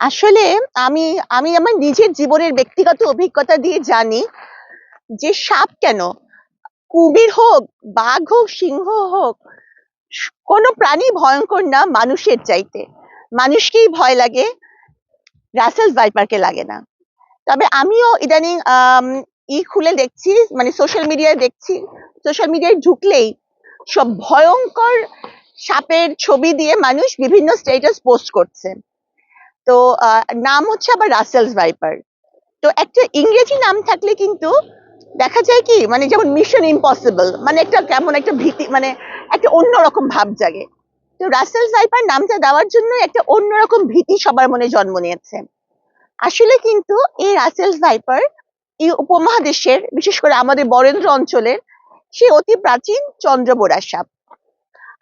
আসলে আমি আমি আমার নিজের জীবনের ব্যক্তিগত অভিজ্ঞতা দিয়ে জানি যে সাপ কেন? কুমির হোক, বাঘ হোক, সিংহ হোক, কোনো প্রাণী ভয়ঙ্কর না মানুষের চাইতে। মানুষকেই ভয় লাগে রাসেল ভাইপারকে লাগে না। তবে আমিও ইদানিং ই খুলে দেখছি মানে সোশ্যাল মিডিয়ায় দেখছি, সোশ্যাল মিডিয়ায় ঢুকলেই সব ভয়ঙ্কর সাপের ছবি দিয়ে মানুষ বিভিন্ন স্টেটাস পোস্ট করছে। তো নাম হচ্ছে আবার রাসেলস ভাইপার। তো একটা ইংরেজি নাম থাকলে কিন্তু দেখা যায় কি মানে যেমন মিশন ইম্পসিবল মানে একটা কেমন একটা ভীতি মানে একটা অন্যরকম ভাব জাগে। তো রাসেলস ভাইপার নামটা দেওয়ার জন্য একটা অন্যরকম ভীতি সবার মনে জন্ম নিয়েছে। আসলে কিন্তু এই রাসেলস ভাইপার এই উপমহাদেশের, বিশেষ করে আমাদের বরেন্দ্র অঞ্চলের, সে অতি প্রাচীন চন্দ্রবোরা সাপ।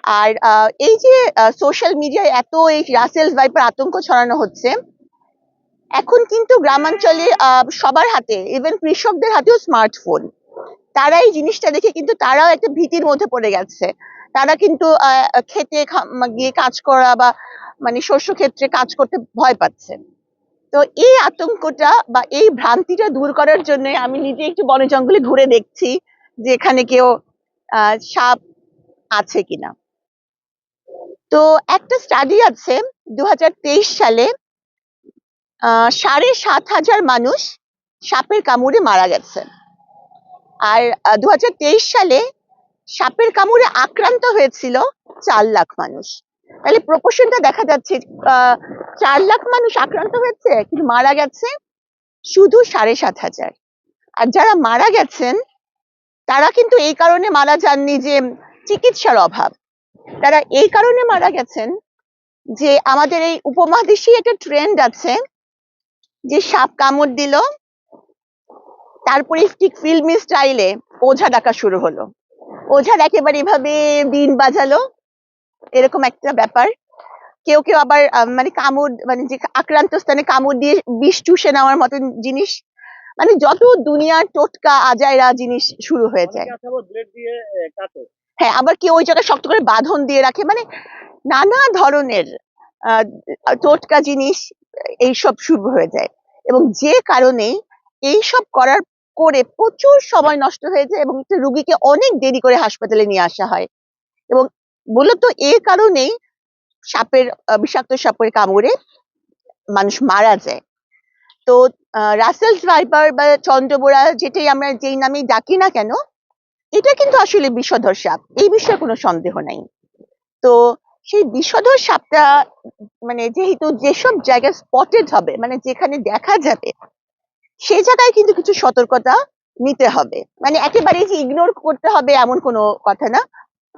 আর এই যে সোশ্যাল মিডিয়ায় এত এই রাসেলস ভাইপার আতঙ্ক ছড়ানো হচ্ছে, এখন কিন্তু গ্রামাঞ্চলে সবার হাতে ইভেন কৃষকদের হাতেও স্মার্টফোন তারা এই জিনিসটা দেখে কিন্তু তারাও একটা ভীতির মধ্যে পড়ে গেছে। তারা কিন্তু খেতে গিয়ে কাজ করা বা মানে শস্য ক্ষেত্রে কাজ করতে ভয় পাচ্ছে। তো এই আতঙ্কটা বা এই ভ্রান্তিটা দূর করার জন্য আমি নিজে একটু বনে জঙ্গলে ঘুরে দেখছি যে এখানে কেউ সাপ আছে কিনা। তো একটা স্টাডি আছে দু হাজার তেইশ সালে সাড়ে সাত হাজার মানুষ সাপের কামড়ে মারা গেছে। আর দুহাজার তেইশ সালে সাপের কামড়ে আক্রান্ত হয়েছিল চার লাখ মানুষ। তাহলে প্রপোর্শনটা দেখা যাচ্ছে চার লাখ মানুষ আক্রান্ত হয়েছে কিন্তু মারা গেছে শুধু সাড়ে সাত হাজার। আর যারা মারা গেছেন, তারা কিন্তু এই কারণে মারা যাননি যে চিকিৎসার অভাব। তারা এই কারণে মারা গেছেন যে আমাদের এই উপমহাদেশে একটা ট্রেন্ড আছে যে সাপ কামড় দিল তারপরে ঠিক ফিল্মি স্টাইলে ওঝা ডাকা শুরু হলো। ওঝার একেবারে এভাবে বিন বাজালো এরকম একটা ব্যাপার। কেউ কেউ আবার মানে কামড় মানে যে আক্রান্ত স্থানে কামড় দিয়ে বিষ চুষে নেওয়ার মতন জিনিস মানে যত দুনিয়ার টোটকা আজাইরা জিনিস শুরু হয়ে যায়। হ্যাঁ আবার কেউ ওই জায়গায় শক্ত করে বাঁধন দিয়ে রাখে। মানে নানা ধরনের টোটকা জিনিস এইসব শুরু হয়ে যায়। এবং যে কারণে এইসব করার করে প্রচুর সময় নষ্ট হয়ে যায় এবং একটা রুগীকে অনেক দেরি করে হাসপাতালে নিয়ে আসা হয়। এবং মূলত এ কারণেই সাপের বিষাক্ত সাপের কামড়ে মানুষ মারা যায়। তো রাসেলস ভাইপার বা চন্দ্রবোরা যেটাই আমরা যেই নামেই ডাকি না কেন এটা কিন্তু আসলে বিষধর সাপ। এই বিষয়ে কোনো সন্দেহ নাই। তো সেই বিষধর সাপটা মানে যেহেতু যেসব জায়গায় স্পটেড হবে মানে যেখানে দেখা যাবে, সেই জায়গায় কিন্তু কিছু সতর্কতা নিতে হবে। মানে একেবারে যে ইগনোর করতে হবে এমন কোনো কথা না।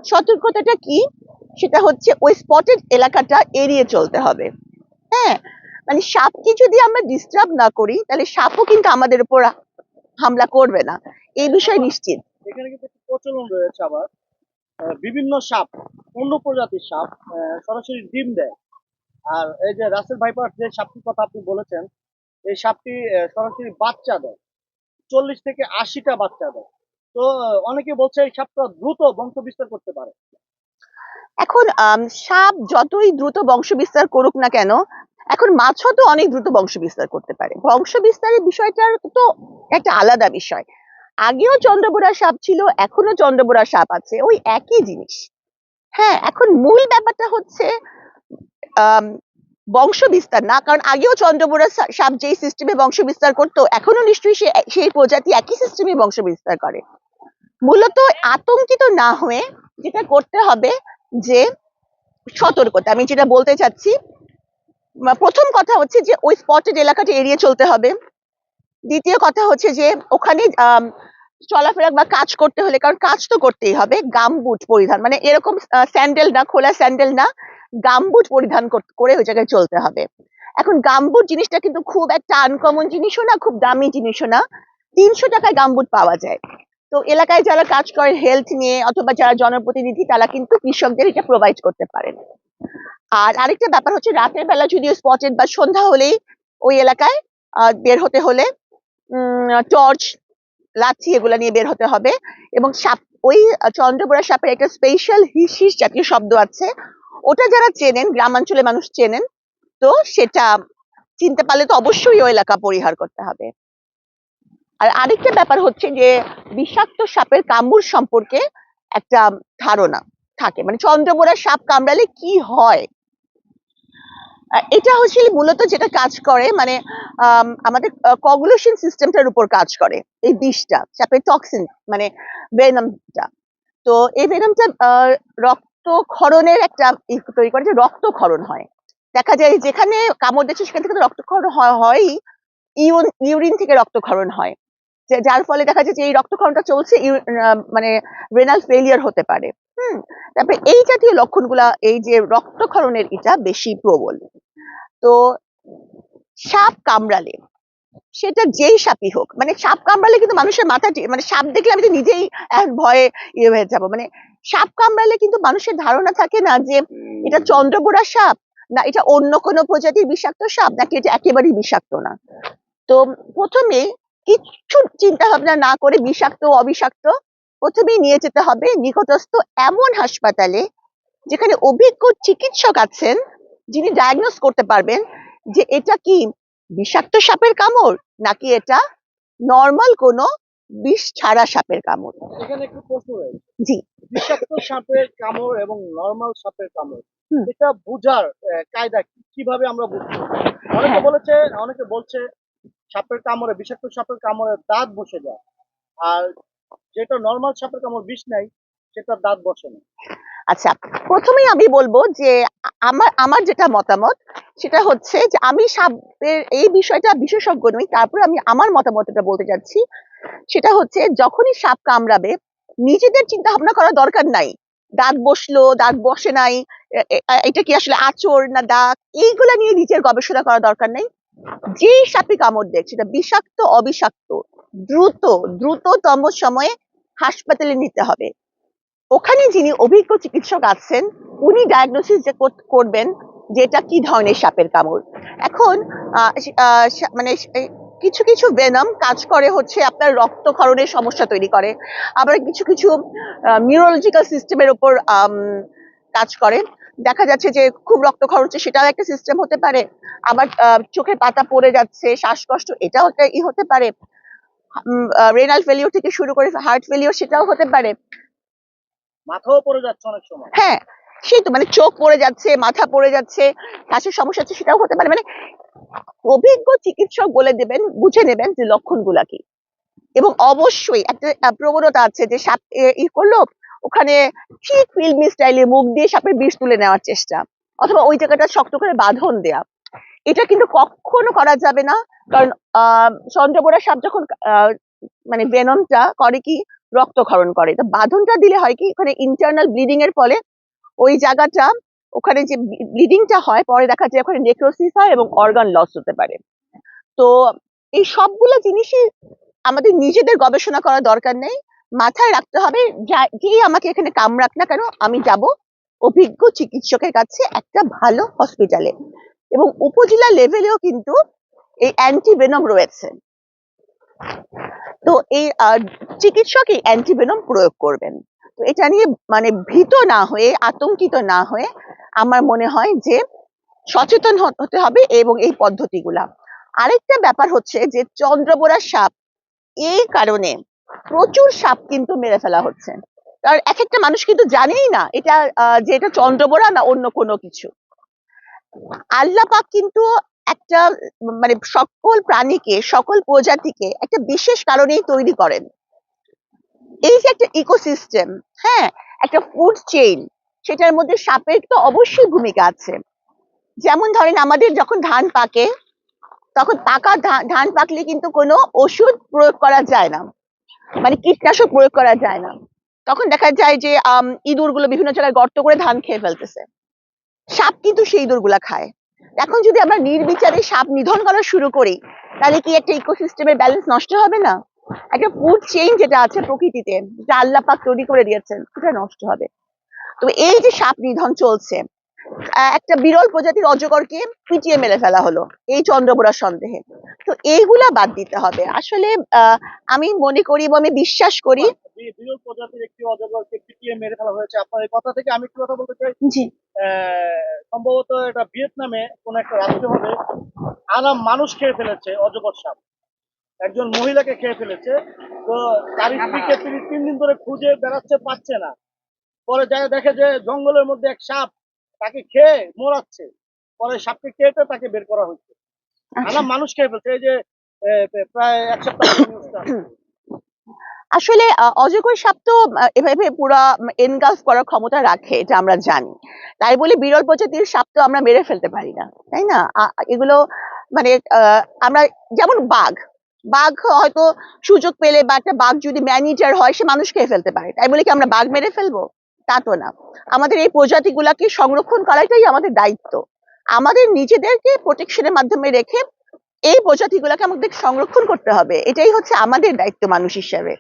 সতর্কতাটা কি? সেটা হচ্ছে ওই স্পটেড এলাকাটা এড়িয়ে চলতে হবে। হ্যাঁ? মানে সাপকে যদি আমরা ডিস্টার্ব না করি, তাহলে সাপও কিন্তু আমাদের উপর হামলা করবে না। এই বিষয়ে নিশ্চিত। এখানে কিন্তু একটি প্রচলন রয়েছে আবার। বিভিন্ন সাপ অন্য প্রজাতির সাপ সরাসরি ডিম দেয়। আর এই যে রাসেল ভাইপার যে সাপটির কথা আপনি বলেছেন, এই সাপটি সরাসরি বাচ্চা দেয়। চল্লিশ থেকে আশিটা বাচ্চা দেয়। তো অনেকে বলছে এই সাপটা দ্রুত বংশ বিস্তার করতে পারে। এখন সাপ যতই দ্রুত বংশ বিস্তার করুক না কেন, এখন মাছও তো অনেক দ্রুত বংশ বিস্তার করতে পারে। বংশ বিস্তারের বিষয়টা তো একটা আলাদা বিষয়। আগেও চন্দ্রবোরা সাপ ছিল, এখনও চন্দ্রবোরা সাপ আছে, ওই একই জিনিস। হ্যাঁ এখন মূল ব্যাপারটা হচ্ছে বংশ বিস্তার না, কারণ আগেও চন্দ্রবোরা সাপ যেই সিস্টেমে বংশ বিস্তার করতো, এখনও নিশ্চয়ই সে, সেই প্রজাতি একই সিস্টেমে বংশ বিস্তার করে। মূলত আতঙ্কিত না হয়ে যেটা করতে হবে যে, সতর্কতা, আমি যেটা বলতে চাচ্ছি প্রথম কথা হচ্ছে যে, ওই স্পটেড এলাকাটা এড়িয়ে চলতে হবে। দ্বিতীয় কথা হচ্ছে যে, ওখানে চলাফেরা বা কাজ করতে হলে, কারণ কাজ তো করতেই হবে, গামবুট পরিধান মানে এরকম স্যান্ডেল না, খোলা স্যান্ডেল না, গামবুট পরিধান করে ওই জায়গায় চলতে হবে। এখন গামবুট জিনিসটা কিন্তু খুব একটা আনকমন জিনিসও না, খুব দামি জিনিসও না, তিনশো টাকায় গামবুট পাওয়া যায়। তো এলাকায় যারা কাজ করে হেলথ নিয়ে, অথবা যারা জনপ্রতিনিধি, তারা কিন্তু কৃষকদের এটা প্রোভাইড করতে পারেন। আর আরেকটা ব্যাপার হচ্ছে, রাতের বেলা যদিও স্পটেড বা সন্ধ্যা হলেই ওই এলাকায় বের হতে হলে টর্চ লাঠি এগুলা নিয়ে বের হতে হবে। এবং সাপ, ওই চন্দ্রবোরা সাপের একটা স্পেশাল হিস হিস জাতীয় শব্দ আছে। ওটা যারা চেনেন গ্রামাঞ্চলে মানুষ চেনেন, তো সেটা চিনতে পারলে তো অবশ্যই ওই এলাকা পরিহার করতে হবে। আর আরেকটা ব্যাপার হচ্ছে যে, বিষাক্ত সাপের কামড় সম্পর্কে একটা ধারণা থাকে। মানে চন্দ্রবোরা সাপ কামড়ালে কি হয়? এটা হচ্ছে মূলত যেটা কাজ করে মানে আম, আমাদের কগুলেশন সিস্টেমটার উপর কাজ করে এই বিষটা সাপের টক্সিন মানে ভেনমটা তো এই ভেনমটা রক্তক্ষরণের একটা তৈরি করে যে রক্তক্ষরণ হয়। দেখা যায় যেখানে কামড় দিচ্ছে সেখান থেকে তো রক্তক্ষরণ হয় ইউন- ইউরিন থেকে রক্তক্ষরণ হয়। যার ফলে দেখা যায় যে এই রক্তক্ষরণটা চলছে মানে রেনাল ফেলিয়ার হতে পারে। তারপরে এই জাতীয় লক্ষণগুলা, এই যে রক্তক্ষরণের এটা বেশি প্রবল। তো সাপ কামড়ালে, সেটা যেই সাপই হোক মানে সাপ কামড়ালে কিন্তু মানুষের মাথাটি মানে সাপ দেখলে আমি তো নিজেই ভয়ে ইয়ে হয়ে যাব। মানে সাপ কামড়ালে কিন্তু মানুষের ধারণা থাকে না যে এটা চন্দ্রবোরা সাপ, না এটা অন্য কোনো প্রজাতির বিষাক্ত সাপ, নাকি এটা একেবারেই বিষাক্ত না। তো প্রথমে কিচ্ছু চিন্তা ভাবনা না করে বিষাক্ত, অবিষাক্ত প্রথমেই নিয়ে যেতে হবে নিকটস্থ এমন হাসপাতালে যেখানে অভিজ্ঞ চিকিৎসক আছেন যিনি ডায়াগনোস করতে পারবেন যে এটা কি বিষাক্ত সাপের কামড় নাকি এটা নর্মাল কোনো বিষ ছাড়া সাপের কামড়? এখানে একটু প্রশ্ন রয়েছে। জি। বিষাক্ত সাপের কামড় এবং নর্মাল সাপের কামড়। এটা বুঝার কায়দা কীভাবে আমরা বুঝব? অনেকে হ্যাঁ। বলেছে অনেকে বলছে সাপের কামড়ে বিষাক্ত সাপের কামড়ে দাঁত বসে যায়। আর যেটা নর্মাল সাপের কামড় বিষ নাই সেটা দাঁত বসে না। আচ্ছা প্রথমেই আমি বলব যে আমার আমার যেটা মতামত, সেটা হচ্ছে যে আমি সাপের এই বিষয়টা বিশেষজ্ঞ নই, তারপরে আমি আমার মতামতটা বলতে যাচ্ছি। সেটা হচ্ছে যখনই সাপ কামড়াবে, নিজেদের চিন্তা ভাবনা করার দরকার নাই। দাঁত বসল, দাঁত বসে নাই এটা কি আসলে আচর না দাগ? এইগুলা নিয়ে নিজের গবেষণা করা দরকার নেই। যেই সাপে কামড় দেয়, সেটা বিষাক্ত, অবিষাক্ত দ্রুত দ্রুততম সময়ে হাসপাতালে নিতে হবে। ওখানে যিনি অভিজ্ঞ চিকিৎসক আছেন উনি ডায়াগনোসিস যে করবেন যে এটা কি ধরনের সাপের কামড়। এখন মানে কিছু কিছু ভেনম কাজ করে হচ্ছে আপনার রক্তক্ষরণের সমস্যা তৈরি করে। আবার কিছু কিছু নিউরোলজিক্যাল সিস্টেমের আম, কাজ করে। দেখা যাচ্ছে যে খুব রক্তক্ষরণ হচ্ছে সেটাও একটা সিস্টেম হতে পারে। আবার চোখের পাতা পড়ে যাচ্ছে শ্বাসকষ্ট এটাও একটা ই হতে পারে। রেনাল ফেলিওর থেকে শুরু করে হার্ট ফেলিওর সেটাও হতে পারে। মাথাও পড়ে যাচ্ছে অনেক সময়। হ্যাঁ সেই তো মানে চোখ পড়ে যাচ্ছে মাথা পড়ে যাচ্ছে শ্বাসের সমস্যা হচ্ছে সেটাও হতে পারে। মানে অভিজ্ঞ চিকিৎসক বলে দেবেন বুঝে নেবেন যে লক্ষণগুলা কি। এবং অবশ্যই একটা প্রবণতা আছে যে সাপ ই করল ওখানে ঠিক ফিল্মি স্টাইলে মুখ দিয়ে সাপের বিষ তুলে নেওয়ার চেষ্টা। অথবা ওই জায়গাটা শক্ত করে বাঁধন দেয়া। এটা কিন্তু কখনো করা যাবে না। কারণ চন্দ্রবোরা সাপ যখন মানে ভেনমটা করে কি, রক্তক্ষরণ করে। তো বাঁধনটা দিলে হয় কি, ওখানে ইন্টারনাল ব্লিডিং এর ফলে ওই জায়গাটা, ওখানে যে ব্লিডিংটা হয়, পরে দেখা যায় ওখানে নেক্রোসিস হয় এবং অর্গান লস হতে পারে। তো এই সবগুলো জিনিসই আমাদের নিজেদের গবেষণা করার দরকার নেই। মাথায় রাখতে হবে যেই আমাকে এখানে কামড়াক না কেন, আমি যাব অভিজ্ঞ চিকিৎসকের কাছে একটা ভালো হসপিটালে এবং উপজেলা লেভেলেও কিন্তু এই অ্যান্টিভেনম রয়েছে। তো এই চিকিৎসক এই অ্যান্টিভেনম প্রয়োগ করবেন। তো এটা নিয়ে মানে ভীত না হয়ে, আতঙ্কিত না হয়ে আমার মনে হয় যে সচেতন হতে হবে এবং এই পদ্ধতিগুলা। আরেকটা ব্যাপার হচ্ছে যে চন্দ্রবোরা সাপ, এই কারণে প্রচুর সাপ কিন্তু মেরে ফেলা হচ্ছে। কারণ এক একটা মানুষ কিন্তু জানেই না এটা যে এটা চন্দ্রবোরা না অন্য কোনো কিছু। আল্লাহ পাক কিন্তু একটা মানে সকল প্রাণীকে, সকল প্রজাতিকে একটা বিশেষ কারণেই তৈরি করেন। এই যে একটা ইকোসিস্টেম হ্যাঁ একটা ফুড চেইন সেটার মধ্যে সাপের তো অবশ্যই ভূমিকা আছে। যেমন ধরেন আমাদের যখন ধান পাকে, তখন পাকা ধান পাকলে কিন্তু কোনো ওষুধ প্রয়োগ করা যায় না। মানে কীটনাশক প্রয়োগ করা যায় না। তখন দেখা যায় যে ইঁদুরগুলো বিভিন্ন জায়গায় গর্ত করে ধান খেয়ে ফেলতেছে। সাপ কিন্তু সেই ইঁদুরগুলা খায়। এখন যদি আমরা নির্বিচারে সাপ নিধন করা শুরু করি, তাহলে কি একটা ইকোসিস্টেমের ব্যালেন্স নষ্ট হবে না? একটা ফুড চেইন যেটা আছে প্রকৃতিতে যেটা আল্লাপাক তৈরি করে দিয়েছেন, সেটা নষ্ট হবে। তো এই যে সাপ নিধন চলছে একটা বিরল প্রজাতির অজগরকে পিটিয়ে মেরে ফেলা হলো। এই চন্দ্রবোড়ার সন্দেহে। তো এইগুলা বাদ দিতে হবে। আসলে আমি মনে করি এবং আমি বিশ্বাস করি বিরল প্রজাতির একটি অজগরকে পিটিয়ে মেরে ফেলা হয়েছে। আপনার এই কথা থেকে আমি একটু কথা বলতে চাই। জি। সম্ভবত এটা ভিয়েতনামে কোন একটা রাষ্ট্র হবে। আরাম মানুষ খেয়ে ফেলেছে অজগর সাপ। একজন মহিলাকে খেয়ে ফেলেছে। তো তার স্ত্রীকে তিনি তিন দিন ধরে খুঁজে বেড়াচ্ছে পাচ্ছে না। পরে যায় দেখে যে জঙ্গলের মধ্যে এক সাপ তাকে খেয়ে মোড়াচ্ছে পরে সাপকে কেটে তাকে বের করা হয়েছে আচ্ছা। মানুষ খেয়ে ফেলছে। এই যে প্রায় এক সপ্তাহ। আসলে অজগর সাপ তো এভাবে পুরো এনগালফ করার ক্ষমতা রাখে এটা আমরা জানি। তাই বলে বিরল প্রজাতির সাপ তো আমরা মেরে ফেলতে পারি না তাই না? এগুলো মানে আমরা যেমন বাঘ। বাঘ হয়তো সুযোগ পেলে বা একটা বাঘ যদি ম্যানেজার হয় সে মানুষ খেয়ে ফেলতে পারে। তাই বলে কি আমরা বাঘ মেরে ফেলব? তা তো না। আমাদের এই প্রজাতিগুলাকে সংরক্ষণ করাটাই আমাদের দায়িত্ব। আমাদের নিজেদেরকে প্রোটেকশনের মাধ্যমে রেখে এই প্রজাতিগুলোকে আমাদের সংরক্ষণ করতে হবে। এটাই হচ্ছে আমাদের দায়িত্ব মানুষ হিসেবে।